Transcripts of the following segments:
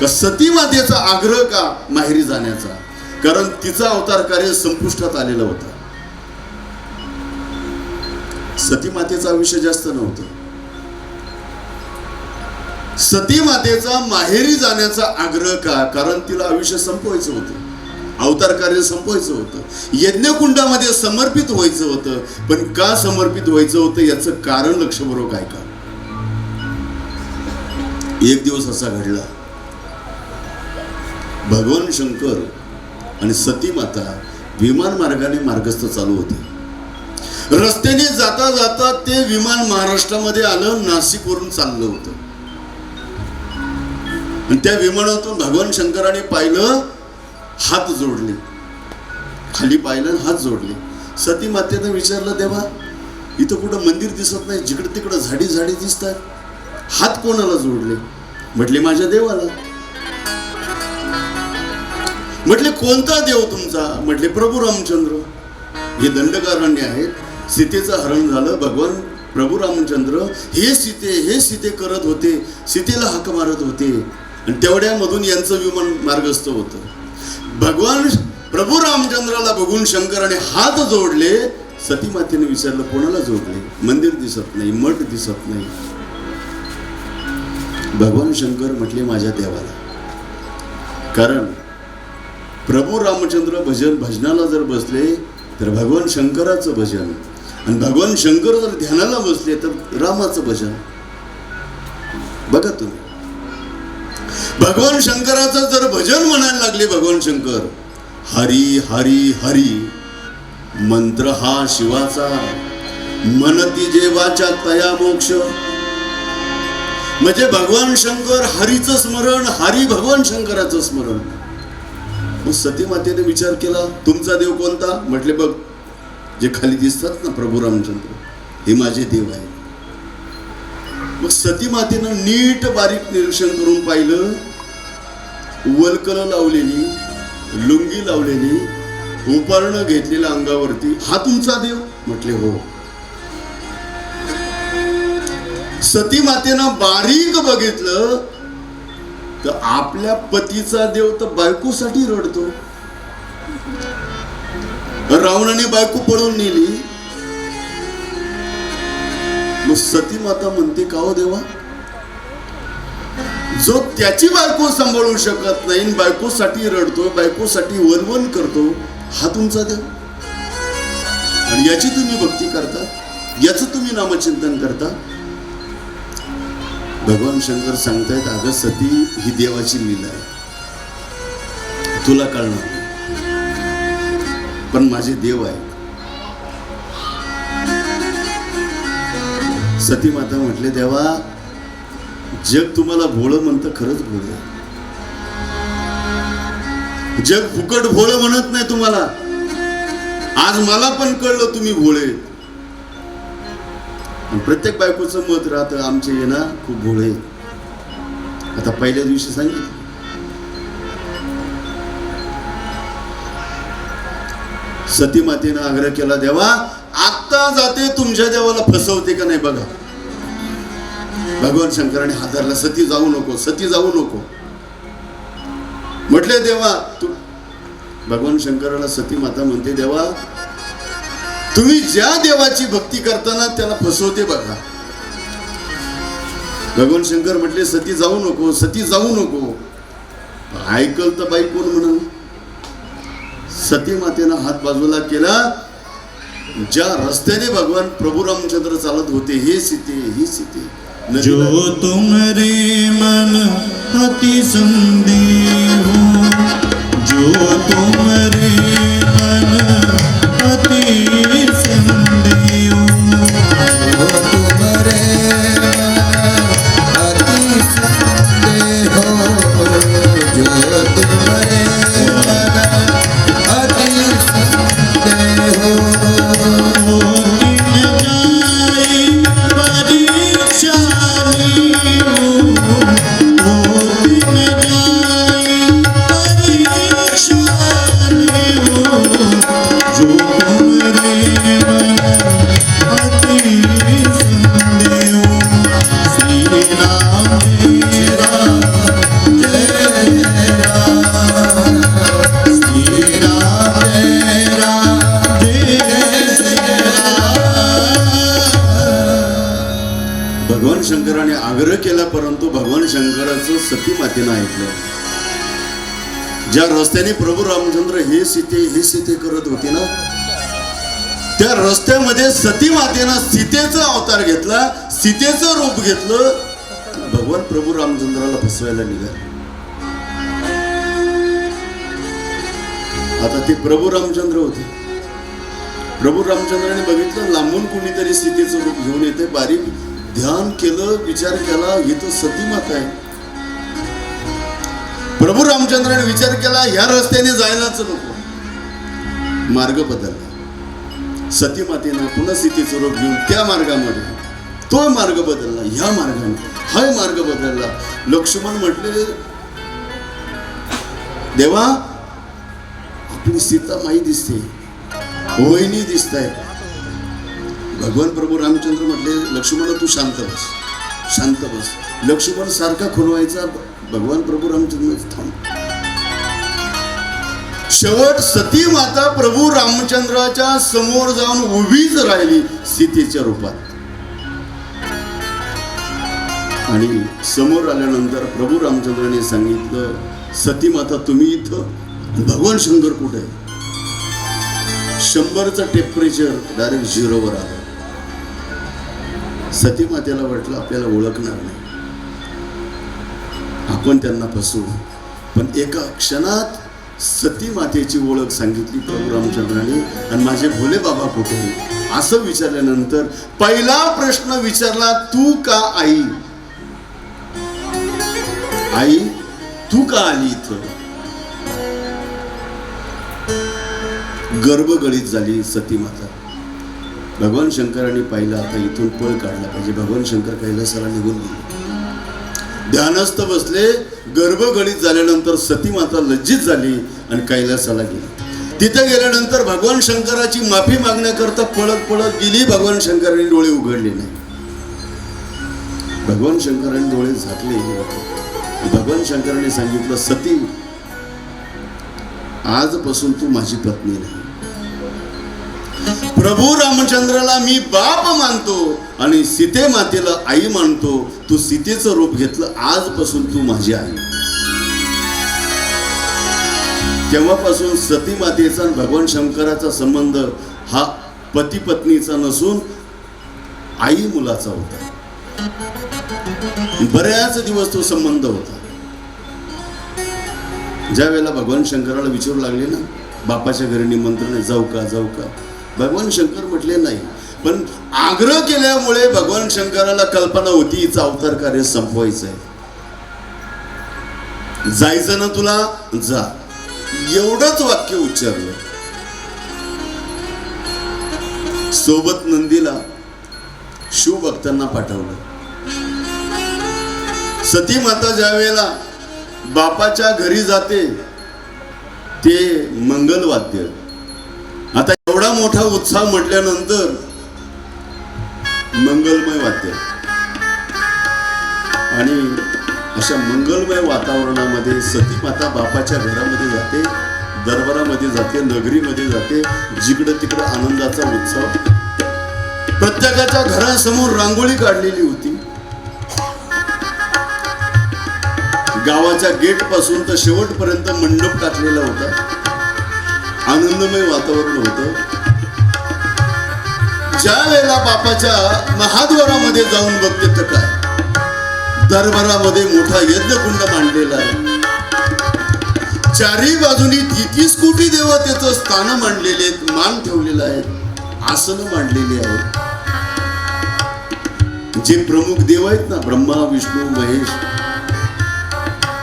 का सती मातेचा आग्रह का माहेरी जाण्याचा? कारण तिचा अवतार कार्य संपुष्टात आलेला होता. सती मातेचा आयुष्य जास्त नव्हतं. सती मातेचा माहेरी जाण्याचा आग्रह का? कारण तिला आयुष्य संपवायचं होतं. अवतार कार्य संपवायचं होतं. यज्ञकुंडामध्ये समर्पित व्हायचं होतं. पण का समर्पित व्हायचं होतं याचं कारण लक्षपूर्वक का एक दिवस असा घडला. भगवान शंकर आणि सती माता विमान मार्गाने मार्गस्थ चालू होते. रस्त्याने जाता जाता ते विमान महाराष्ट्रामध्ये आलं नाशिकवरून चाललं होतं. आणि त्या विमानातून भगवान शंकराने पाहिलं हात जोडले. खाली पाहिलं हात जोडले. सती मातेनं विचारलं देवा इथं कुठं मंदिर दिसत नाही जिकडं तिकडं झाडी झाडी दिसतात. हात कोणाला जोडले? म्हटले माझ्या देवाला. म्हटले कोणता देव तुमचा? म्हटले प्रभू रामचंद्र. हे दंडकारण्य आहेत सीतेचं हरण झालं. भगवान प्रभू रामचंद्र हे सीते हे सीते करत होते. सीतेला हाक मारत होते. आणि तेवढ्यामधून यांचं विमान मार्गस्थ होतं. भगवान प्रभू रामचंद्राला बघून शंकराने हात जोडले. सती मातेने विचारलं कोणाला जोडले? मंदिर दिसत नाही मठ दिसत नाही. भगवान शंकर म्हटले माझ्या देवाला. कारण प्रभू रामचंद्र भजन भजनाला जर बसले तर भगवान शंकराचं भजन. आणि भगवान शंकर जर ध्यानाला बसले तर रामाचं भजन. बघा तुम्ही. भगवान शंकराचं जर भजन म्हणायला लागले भगवान शंकर हरी हरी हरी मंत्र हा शिवाचा. मनती जे वाचा तया मोक्ष. म्हणजे भगवान शंकर हरीचं स्मरण हरी भगवान शंकराचं स्मरण. मग सती मातेने विचार केला तुमचा देव कोणता? म्हटले बघ जे खाली दिसतात ना प्रभू रामचंद्र हे माझे देव आहे मग सती मातेनं नीट बारीक निरीक्षण करून पाहिलं. वलकल लावलेली लुंगी लावलेली उपर्ण घेतलेल्या अंगावरती हा तुमचा देव? म्हटले हो. सती मातेनं बारीक बघितलं तर आपल्या पतीचा देव तर बायकोसाठी रडतो. रावणाने बायको पळून नेली. मग सती माता म्हणते का हो देवा? जो त्याची बायको सांभाळू शकत नाही बायकोसाठी रडतो बायकोसाठी वनवन करतो हा तुमचा देव. आणि याची तुम्ही भक्ती करता याचं तुम्ही नामचिंतन करता भगवान शंकर सांगतायत अगं सती ही देवाची लीला आहे. तुला कळणार पण माझे देव आहेत. सती माता म्हटले देवा जग तुम्हाला भोळं म्हणतं खरंच भोळ जग फुकट भोळ म्हणत नाही तुम्हाला. आज मला पण कळलं तुम्ही भोळे आणि प्रत्येक बायकोचं मत राहतं आमचे ये ना खूप भोळे. आता पहिल्या दिवशी सांगितलं. सती मातेनं आग्रह केला देवा आत्ता जाते तुमच्या देवाला फसवते का नाही बघा. भगवान शंकराने हातारला सती जाऊ नको सती जाऊ नको. म्हटले देवा तू भगवान शंकराला सती माता म्हणते देवा तुम्ही ज्या देवाची भक्ती करताना त्याला फसवते बघा. भगवान शंकर म्हटले सती जाऊ नको सती जाऊ नको. ऐकल तर बाई कोण म्हणून? सती मातेनं हात बाजूला केला. ज्या रस्त्याने भगवान प्रभू रामचंद्र चालत होते हे सीते ही सीते. जो तुम रे मन अति संदेह हो, जो रे ऐकला परंतु भगवान शंकराचं सती मातेनं ऐकलं. ज्या रस्त्याने प्रभू रामचंद्र हे सीते हे सीते करत होते ना त्या रस्त्यामध्ये सती मातेनं सीतेचा अवतार घेतला सीतेचं रूप घेतलं भगवान प्रभू रामचंद्राला फसवायला निघाले. आता ते प्रभू रामचंद्र होते. प्रभू रामचंद्राने बघितलं लांबून कुणीतरी सीतेचं रूप घेऊन येते बारीक ध्यान केलं विचार केला ही तर सती माता आहे. प्रभू रामचंद्राने विचार केला ह्या रस्त्याने जायलाच नको. मार्ग बदलला. सती मातेनं पुन्हा सीतेचं रूप घेऊन त्या मार्गामध्ये तो मार्ग बदलला ह्या मार्गाने हा मार्ग बदलला. लक्ष्मण म्हटले देवा आपली सीता माई दिसते वहिनी दिसत भगवान प्रभू रामचंद्र म्हटले लक्ष्मण तू शांत बस. शांत बस. लक्ष्मण सारखा खुलवायचा भगवान प्रभू रामचंद्र थांब. शेवट सती माता प्रभू रामचंद्राच्या समोर जाऊन उभीच राहिली सीतेच्या रूपात. आणि समोर आल्यानंतर प्रभू रामचंद्राने सांगितलं सती माता तुम्ही इथं? भगवान शंकर कुठे? आहे शंभरचं टेम्परेचर डायरेक्ट झिरोवर आलं. सती मातेला वाटलं आपल्याला ओळखणार नाही. आपण त्यांना फसू पण एका क्षणात सती मातेची ओळख सांगितली प्रभू रामचंद्राने आणि माझे भोले बाबा कुठे असं विचारल्यानंतर पहिला प्रश्न विचारला तू का आई? आई तू का आली इथं? गर्भगळीत झाली सती माता भगवान शंकरांनी पाहिलं आता इथून पळ काढला पाहिजे. भगवान शंकर कैलासाला निघून गेले. ध्यानस्थ बसले गर्भगळीत झाल्यानंतर सती माता लज्जित झाली आणि कैलासाला गेली. तिथे गेल्यानंतर भगवान शंकराची माफी मागण्याकरता पळत पळत गेली भगवान शंकरांनी डोळे उघडले नाही. भगवान शंकरांनी डोळे झाकले. भगवान शंकरांनी सांगितलं सती आजपासून तू माझी पत्नी नाही. प्रभू रामचंद्राला मी बाप मानतो आणि सीते मातेला आई मानतो. तू सीतेचं रूप घेतलं आजपासून तू माझी आई. तेव्हापासून सती मातेचा भगवान शंकराचा संबंध हा पती पत्नीचा नसून आई मुलाचा होता. बऱ्याच दिवस तो संबंध होता. ज्या वेळेला भगवान शंकराला विचारू लागले ना बापाच्या घरी निमंत्रण आहे, जाऊ का जाऊ का? भगवान शंकर म्हटले नाही. पण आग्रह केल्यामुळे भगवान शंकराला कल्पना होती हिचं अवतार कार्य संपवायचं आहे जायचं ना तुला? जा. एवढंच वाक्य उच्चारलं. सोबत नंदीला शिवभक्तांना पाठवलं. सती माता ज्या वेळेला बापाच्या घरी जाते ते मंगलवाद्य. वाद्य एवढा मोठा उत्साह म्हटल्यानंतर मंगलमय वाद्य. आणि अशा मंगलमय वातावरणामध्ये सती माता बापाच्या घरामध्ये जाते दरबारामध्ये जाते नगरीमध्ये जाते जिकडं तिकडं आनंदाचा उत्सव. प्रत्येकाच्या घरासमोर रांगोळी काढलेली होती. गावाच्या गेटपासून तर शेवटपर्यंत मंडप टाकलेला होता. आनंदमय वातावरण होतं. ज्या वेळेला बापाच्या महाद्वारामध्ये जाऊन बघते तर काय? दरबारामध्ये मोठा यज्ञकुंड मांडलेला आहे. चारही बाजूनी तीस कोटी देवतेचं स्थान मांडलेले आहेत मान ठेवलेलं आहे आसन मांडलेली आहेत. जे प्रमुख देव आहेत ना ब्रह्मा विष्णू महेश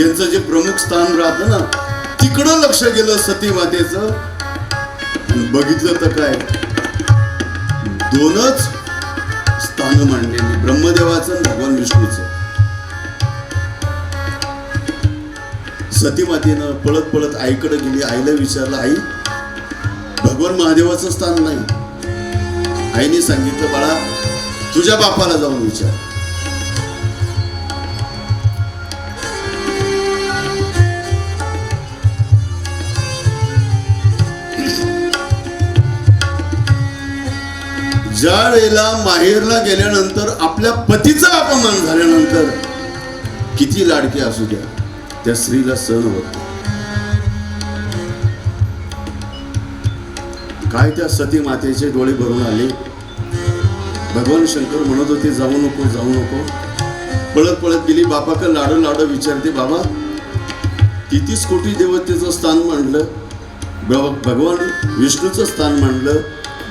यांचं जे प्रमुख स्थान राहतं ना तिकडं लक्ष गेलं सती मातेचं बघितलं तर काय? दोनच स्थान मांडलेली ब्रह्मदेवाचं भगवान विष्णूच. सती मातेनं पळत पळत आईकडे गेली आईला विचारलं आई भगवान महादेवाचं स्थान नाही. आईने सांगितलं बाळा तुझ्या बापाला जाऊन विचार. ज्या वेळेला माहेरला गेल्यानंतर आपल्या पतीचा अपमान झाल्यानंतर किती लाडकी असू द्या त्या स्त्रीला सण होत काय त्या सती मातेचे डोळे भरून आले? भगवान शंकर म्हणत होते जाऊ नको जाऊ नको. पळत पळत गेली बापाकडे लाडो लाडो विचारते बाबा कितीच कोटी देवतेचं स्थान मांडलं भगवान विष्णूचं स्थान मांडलं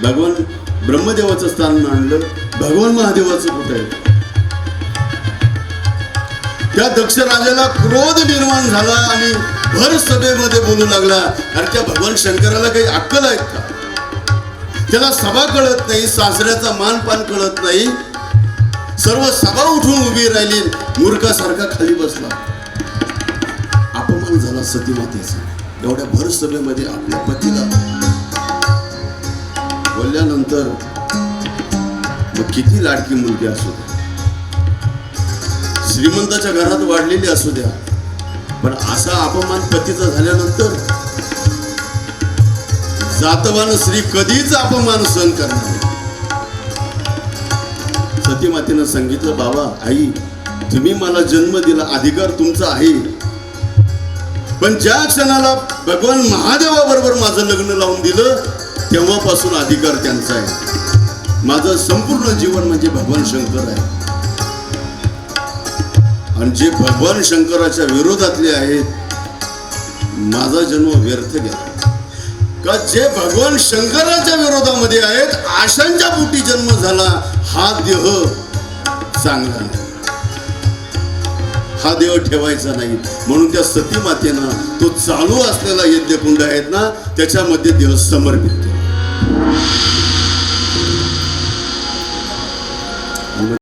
भगवान ब्रह्मदेवाचं स्थान मांडलं भगवान महादेवाचं कुठं आहे? त्या दक्ष राजाला क्रोध निर्माण झाला आणि भर सभेमध्ये बोलू लागला अरे त्या भगवान शंकराला काही अक्कल आहेत का? त्याला सभा कळत नाही सासऱ्याचा मानपान कळत नाही. सर्व सभा उठून उभी राहिली मूर्खासारखा खाली बसला. अपमान झाला सतीमातेचा. एवढ्या भर सभेमध्ये आपल्या पतीला बोलल्यानंतर मग किती लाडकी मुलगी असू द्या? श्रीमंताच्या घरात वाढलेली असू द्या. पण असा अपमान पतीचा झाल्यानंतर जातवान स्त्री कधीच अपमान सहन करणार सती मातेनं सांगितलं बाबा आई तुम्ही मला जन्म दिला अधिकार तुमचा आहे. पण ज्या क्षणाला भगवान महादेवाबरोबर माझं लग्न लावून दिलं तेव्हापासून अधिकार त्यांचा आहे. माझं संपूर्ण जीवन म्हणजे भगवान शंकर आहे. आणि जे भगवान शंकराच्या विरोधातले आहेत माझा जन्म व्यर्थ गेला. का जे भगवान शंकराच्या विरोधामध्ये आहेत आशांच्या पोटी जन्म झाला हा देह चांगला नाही. हा देह ठेवायचा नाही. म्हणून त्या सती मातेनं तो चालू असलेला यज्ञकुंड आहेत ना त्याच्यामध्ये देह समर्पित Thank you.